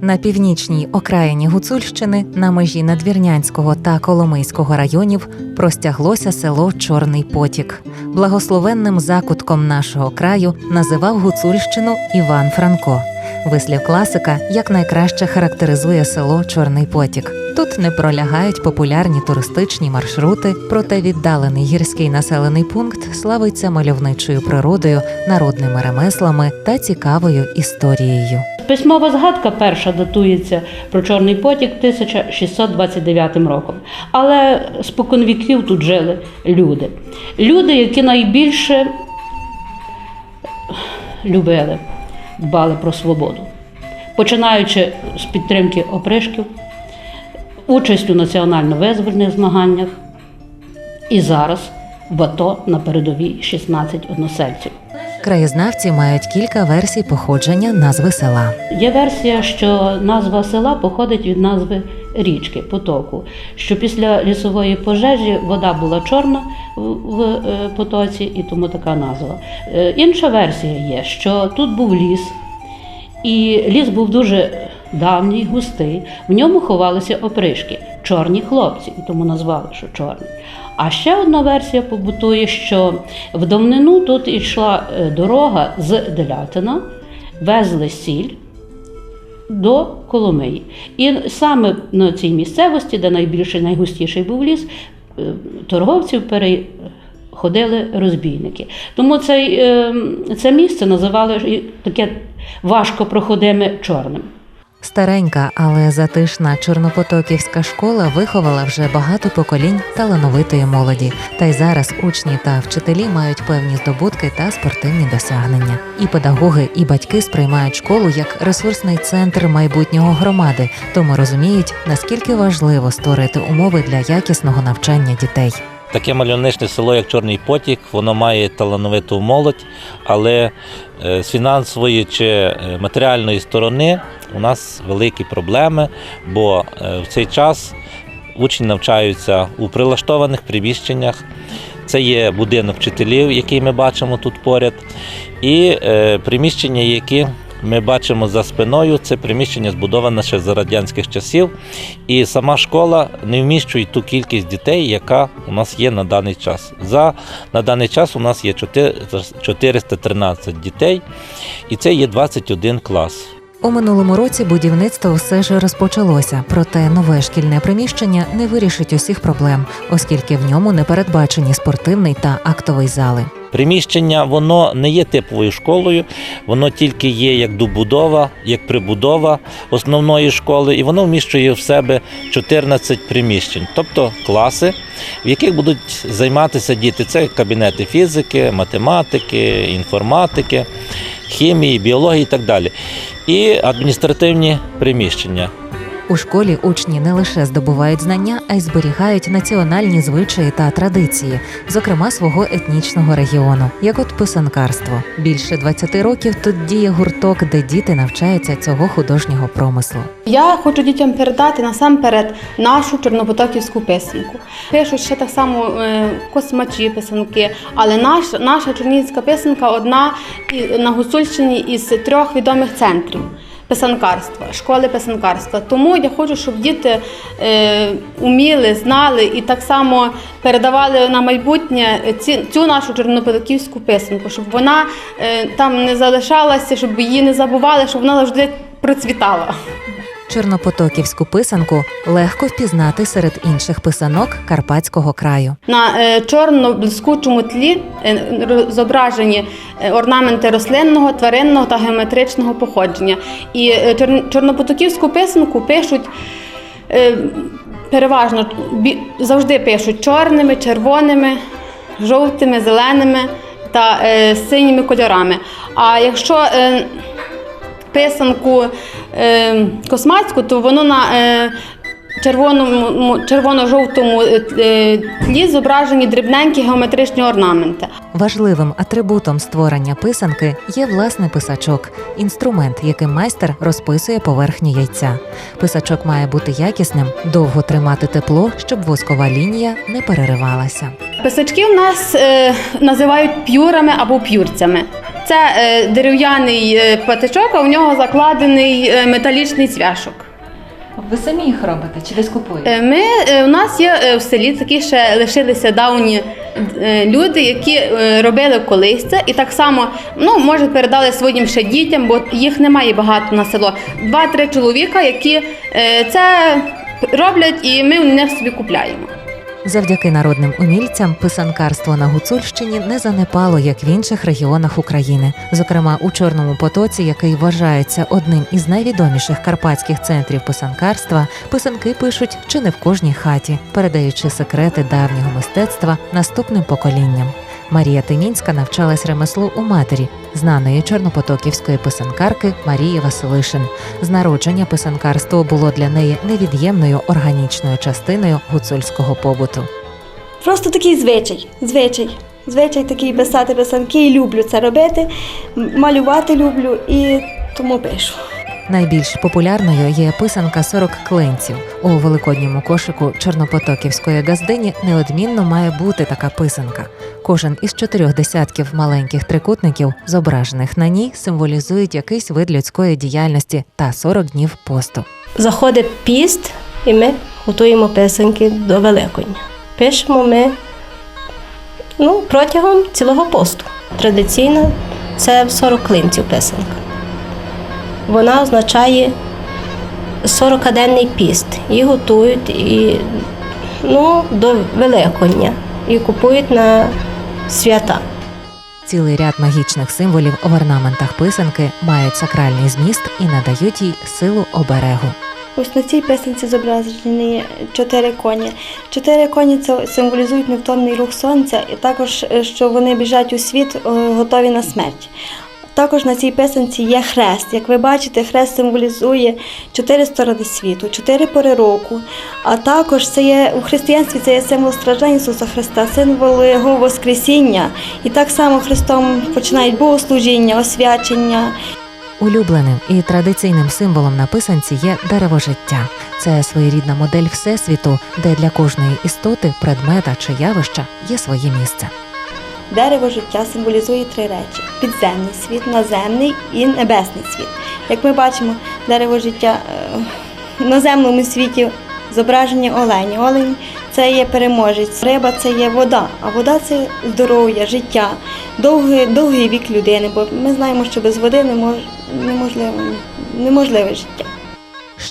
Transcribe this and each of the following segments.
На північній окраїні Гуцульщини на межі Надвірнянського та Коломийського районів простяглося село Чорний Потік. Благословенним закутком нашого краю називав Гуцульщину Іван Франко. Вислів класика як найкраще характеризує село Чорний Потік. Не пролягають популярні туристичні маршрути, проте віддалений гірський населений пункт славиться мальовничою природою, народними ремеслами та цікавою історією. Письмова згадка перша датується про Чорний потік 1629 роком. Але споконвіків тут жили люди. Люди, які найбільше любили, дбали про свободу. Починаючи з підтримки опришків, участь у національно-визвольних змаганнях і зараз в АТО на передовій 16 односельців. Краєзнавці мають кілька версій походження назви села. Є версія, що назва села походить від назви річки, потоку, що після лісової пожежі вода була чорна в, е, потоці, і тому така назва. Е, Інша версія є, що тут був ліс, і ліс був дуже давній, густий. В ньому ховалися опришки, чорні хлопці, і тому назвали, що чорні. А ще одна версія побутує, що в давнину тут йшла е, дорога з Делятина, везли сіль до Коломиї. І саме на цій місцевості, де найбільший, найгустіший був ліс, е, торговців переходили розбійники. Тому цей, е, це місце називали таке важко проходиме чорним. Старенька, але затишна чорнопотоківська школа виховала вже багато поколінь талановитої молоді. Та й зараз учні та вчителі мають певні здобутки та спортивні досягнення. І педагоги, і батьки сприймають школу як ресурсний центр майбутнього громади, тому розуміють, наскільки важливо створити умови для якісного навчання дітей. Таке мальовничне село, як Чорний Потік, воно має талановиту молодь, але е, з фінансової чи е, матеріальної сторони у нас великі проблеми, бо е, в цей час учні навчаються у прилаштованих приміщеннях. Це є будинок вчителів, який ми бачимо тут поряд, і приміщення, які ми бачимо за спиною, це приміщення збудоване ще за радянських часів. І сама школа не вміщує ту кількість дітей, яка у нас є на даний час. За, на даний час у нас є 4 413 дітей, і це є 21 клас. У минулому році будівництво все ж розпочалося, проте нове шкільне приміщення не вирішить усіх проблем, оскільки в ньому не передбачені спортивний та актовий зали. Приміщення воно не є типовою школою, воно тільки є як добудова, як прибудова основної школи, і воно вміщує в себе 14 приміщень, тобто класи, в яких будуть займатися діти. Це кабінети фізики, математики, інформатики, хімії, біології і так далі. І адміністративні приміщення. У школі учні не лише здобувають знання, а й зберігають національні звичаї та традиції, зокрема свого етнічного регіону, як от писанкарство. Більше 20 років тут діє гурток, де діти навчаються цього художнього промислу. Я хочу дітям передати насамперед нашу чорнопотоківську писанку. Пишуть ще так само е, космачі писанки, але наш, наша чорнігівська писанка одна на Гуцульщині із трьох відомих центрів. Писанкарства, школи писанкарства. Тому я хочу, щоб діти е, уміли, знали і так само передавали на майбутнє ці, цю нашу чорнопотоківську писанку, щоб вона е, там не залишалася, щоб її не забували, щоб вона завжди процвітала. Чорнопотоківську писанку легко впізнати серед інших писанок Карпатського краю. На е, чорно-блискучому тлі е, зображені е, орнаменти рослинного, тваринного та геометричного походження. І е, чор- чорнопотоківську писанку пишуть е, переважно завжди пишуть чорними, червоними, жовтими, зеленими та е, синіми кольорами. А якщо е, писанку е, космацьку, то воно на е, червоному, червоно-жовтому е, е, тлі зображені дрібненькі геометричні орнаменти. Важливим атрибутом створення писанки є власне писачок, інструмент, яким майстер розписує поверхню яйця. Писачок має бути якісним, довго тримати тепло, щоб воскова лінія не переривалася. Писачки в нас е, називають п'юрами або п'юрцями. Це е, дерев'яний е, патичок, а в нього закладений е, металічний цвяшок. Ви самі їх робите чи десь купуєте? Ми у нас є в селі такі ще лишилися давні люди, які робили колись це, і так само ну може передали своїм ще дітям, бо їх немає багато на село. Два-три чоловіка, які це роблять, і ми у них собі купляємо. Завдяки народним умільцям писанкарство на Гуцульщині не занепало, як в інших регіонах України. Зокрема, у Чорному потоці, який вважається одним із найвідоміших карпатських центрів писанкарства, писанки пишуть чи не в кожній хаті, передаючи секрети давнього мистецтва наступним поколінням. Марія Тинінська навчалась ремеслу у матері, знаної чорнопотоківської писанкарки Марії Василишин. З народження писанкарство було для неї невід'ємною органічною частиною гуцульського побуту. Просто такий звичай. Звичай. Звичай такий писати писанки і люблю це робити, малювати люблю і тому пишу. Найбільш популярною є писанка 40 клинців. У великодньому кошику чорнопотоківської газдині неодмінно має бути така писанка. Кожен із чотирьох десятків маленьких трикутників, зображених на ній, символізують якийсь вид людської діяльності та 40 днів посту. Заходить піст, і ми готуємо писанки до Великодня. Пишемо ми ну, протягом цілого посту. Традиційно це в 40 клинців писанка. Вона означає 40-денний піст. Її готують і, ну, до Великодня і купують на свята. Цілий ряд магічних символів в орнаментах писанки мають сакральний зміст і надають їй силу оберегу. Ось на цій писанці зображені чотири коні. Чотири коні це символізують невтомний рух сонця, і також, е, що вони біжать у світ е, готові на смерть. Також на цій писанці є хрест. Як ви бачите, хрест символізує чотири сторони світу, чотири пори року. А також це є у християнстві це є символ страждань Ісуса Христа, символ Його Воскресіння. І так само Христом починають богослужіння, освячення. Улюбленим і традиційним символом на писанці є дерево життя. Це своєрідна модель всесвіту, де для кожної істоти, предмета чи явища є своє місце. Дерево життя символізує три речі: підземний світ, наземний і небесний світ. Як ми бачимо, дерево життя е, в наземному світі зображення олені. Олень це є переможець, риба це є вода, а вода це здоров'я, життя, довгий, довгий вік людини, бо ми знаємо, що без води не мож, неможливо, неможливе життя.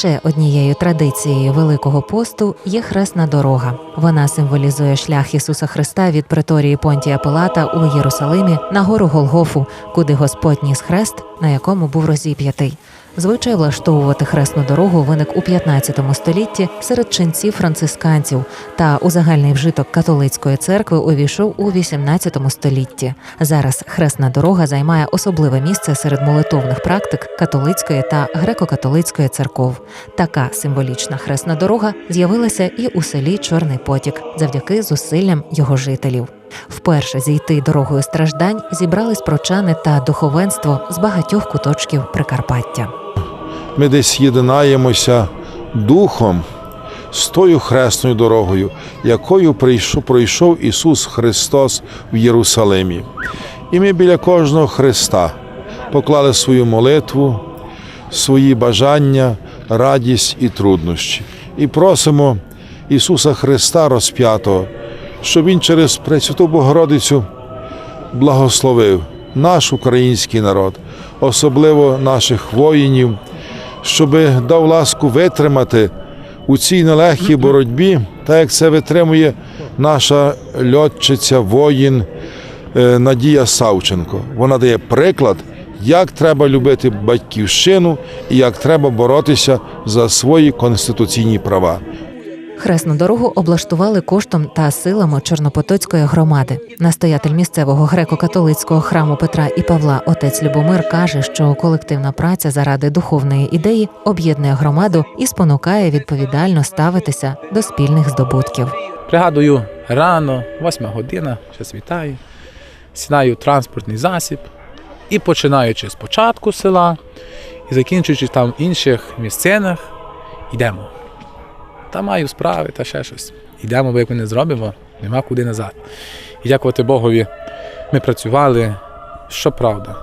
Ще однією традицією Великого посту є хресна дорога. Вона символізує шлях Ісуса Христа від преторії Понтія Пилата у Єрусалимі на гору Голгофу, куди Господь ніс хрест, на якому був розіп'ятий. Звичай влаштовувати хресну дорогу виник у 15 столітті серед ченців францисканців та у загальний вжиток католицької церкви увійшов у 18 столітті. Зараз хресна дорога займає особливе місце серед молитовних практик католицької та греко-католицької церков. Така символічна хресна дорога з'явилася і у селі Чорний Потік завдяки зусиллям його жителів. Вперше зійти дорогою страждань зібрались прочани та духовенство з багатьох куточків Прикарпаття. ми десь єдинаємося духом з тою хресною дорогою, якою пройшов Ісус Христос в Єрусалимі. І ми біля кожного Христа поклали свою молитву, свої бажання, радість і труднощі. І просимо Ісуса Христа розп'ятого, щоб Він через Пресвяту Богородицю благословив наш український народ, особливо наших воїнів, щоб дав ласку витримати у цій нелегкій боротьбі, так як це витримує наша льотчиця, воїн е, Надія Савченко. Вона дає приклад, як треба любити батьківщину і як треба боротися за свої конституційні права. Хресну дорогу облаштували коштом та силами Чорнопотоцької громади. Настоятель місцевого греко-католицького храму Петра і Павла отець Любомир каже, що колективна праця заради духовної ідеї об'єднує громаду і спонукає відповідально ставитися до спільних здобутків. Пригадую, рано, восьма година, ще світає, сідаю транспортний засіб і починаючи з початку села і закінчуючи там в інших місцинах, йдемо. Та маю справи та ще щось. Йдемо, бо як ми не зробимо, нема куди назад. І дякувати Богові, ми працювали що правда.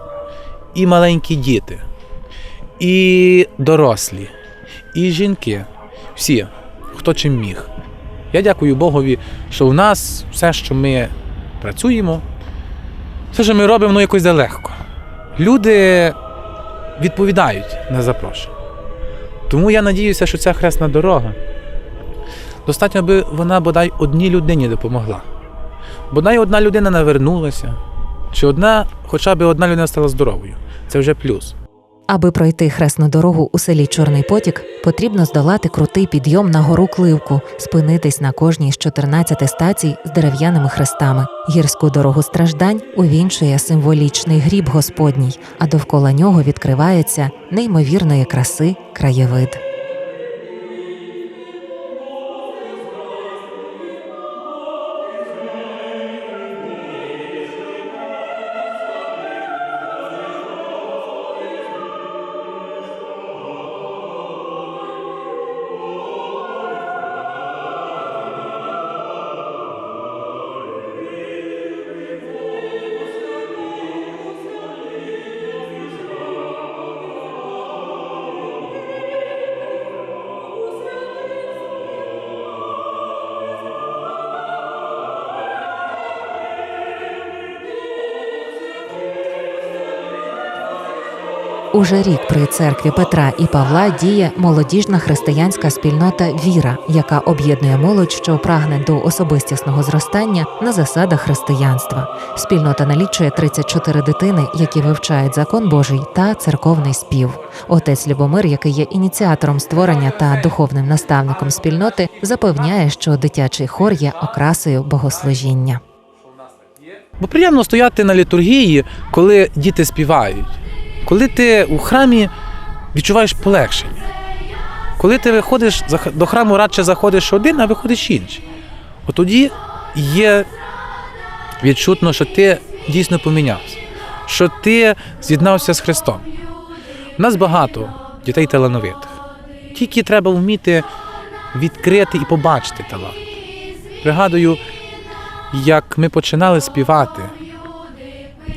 І маленькі діти, і дорослі, і жінки. Всі, хто чим міг. Я дякую Богові, що в нас все, що ми працюємо, все, що ми робимо, воно якось легко. Люди відповідають на запрошення. Тому я надіюся, що ця хресна дорога достатньо, аби вона бодай одній людині допомогла. Бодай одна людина навернулася, чи одна, хоча б одна людина стала здоровою. Це вже плюс. Аби пройти хресну дорогу у селі Чорний Потік, потрібно здолати крутий підйом на гору Кливку, спинитись на кожній з 14 стацій з дерев'яними хрестами. Гірську дорогу страждань увінчує символічний гріб Господній, а довкола нього відкривається неймовірної краси краєвид. Уже рік при церкві Петра і Павла діє молодіжна християнська спільнота Віра, яка об'єднує молодь, що прагне до особистісного зростання на засадах християнства. Спільнота налічує 34 дитини, які вивчають закон Божий та церковний спів. Отець Любомир, який є ініціатором створення та духовним наставником спільноти, запевняє, що дитячий хор є окрасою богослужіння. Бо приємно стояти на літургії, коли діти співають, коли ти у храмі відчуваєш полегшення. Коли ти виходиш до храму, радше заходиш один, а виходиш інший. От тоді є відчутно, що ти дійсно помінявся, що ти з'єднався з Христом. У нас багато дітей талановитих. Тільки треба вміти відкрити і побачити талант. Пригадую, як ми починали співати,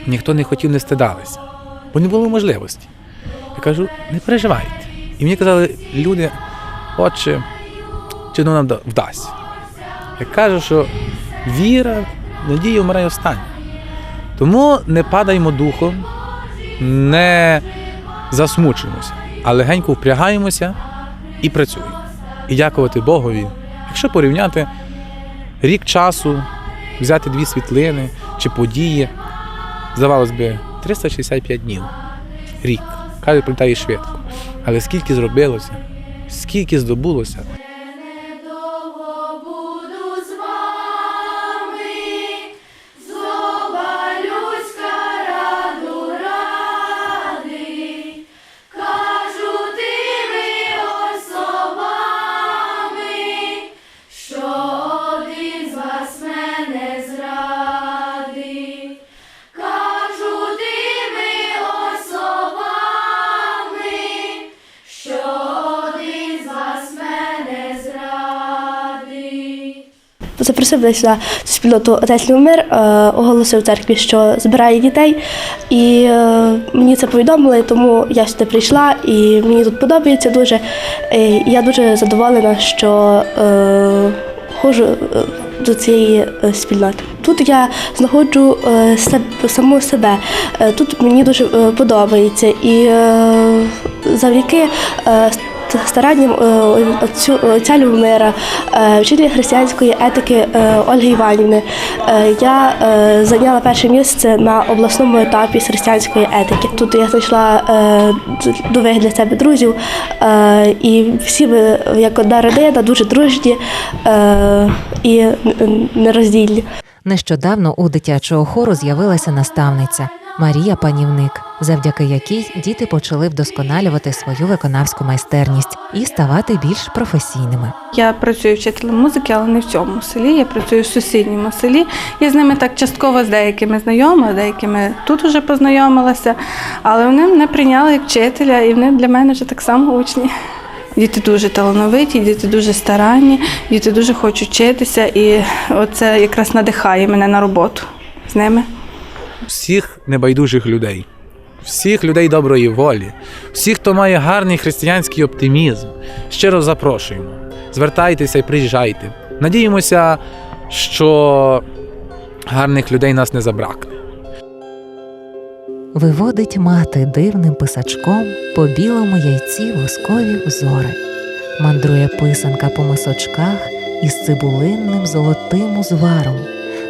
ніхто не хотів, не стидалися, бо не було можливості. Я кажу, не переживайте. І мені казали люди, отче, чи воно нам вдасться. Я кажу, що віра, надія вмирає останнє. Тому не падаймо духом, не засмучуємося, а легенько впрягаємося і працюємо. І дякувати Богові. Якщо порівняти рік часу, взяти дві світлини чи події, здавалось би, 365 днів. Рік. Каже, прилітає швидко. Але скільки зробилося, скільки здобулося, Запросив десь сюди спільноту отець Любомир, е, оголосив церкві, що збирає дітей. І е, мені це повідомили, тому я сюди прийшла і мені тут подобається дуже. Е, я дуже задоволена, що е, ходжу до цієї спільноти. Тут я знаходжу саму себе. Тут мені дуже подобається. І завдяки старанням е, отця Любомира, е, вчителя християнської етики е, Ольги Іванівни, я зайняла перше місце на обласному етапі з християнської етики. Тут я знайшла нових для себе друзів, і всі ми, як одна родина, дуже дружні і нероздільні. Нещодавно у дитячого хору з'явилася наставниця Марія Панівник, завдяки якій діти почали вдосконалювати свою виконавську майстерність і ставати більш професійними. Я працюю вчителем музики, але не в цьому селі. Я працюю в сусідньому селі. Я з ними так частково з деякими знайома, деякими тут вже познайомилася, але вони мене прийняли як вчителя, і вони для мене вже так само учні. Діти дуже талановиті, діти дуже старанні, діти дуже хочуть вчитися, і оце якраз надихає мене на роботу з ними. Всіх небайдужих людей, всіх людей доброї волі, всіх, хто має гарний християнський оптимізм. Щиро запрошуємо. Звертайтеся і приїжджайте. Надіємося, що гарних людей нас не забракне. Виводить мати дивним писачком по білому яйці воскові узори. Мандрує писанка по мисочках із цибулинним золотим узваром,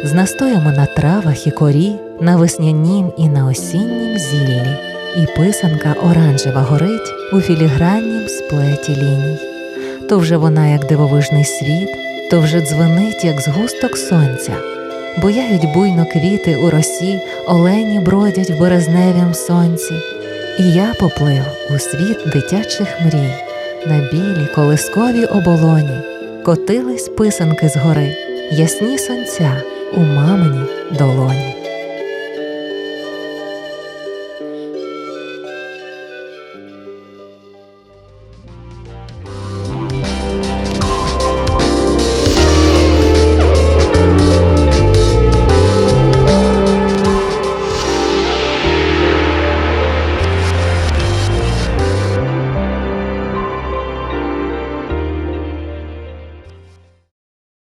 з настоями на травах і корі, на веснянім і на осіннім зіллі, і писанка оранжева горить у філіграннім сплеті ліній. То вже вона, як дивовижний світ, то вже дзвенить, як згусток сонця. Бояють буйно квіти у росі, олені бродять в березневім сонці. І я поплив у світ дитячих мрій, на білі колискові оболоні, котились писанки з гори, ясні сонця у мамині долоні.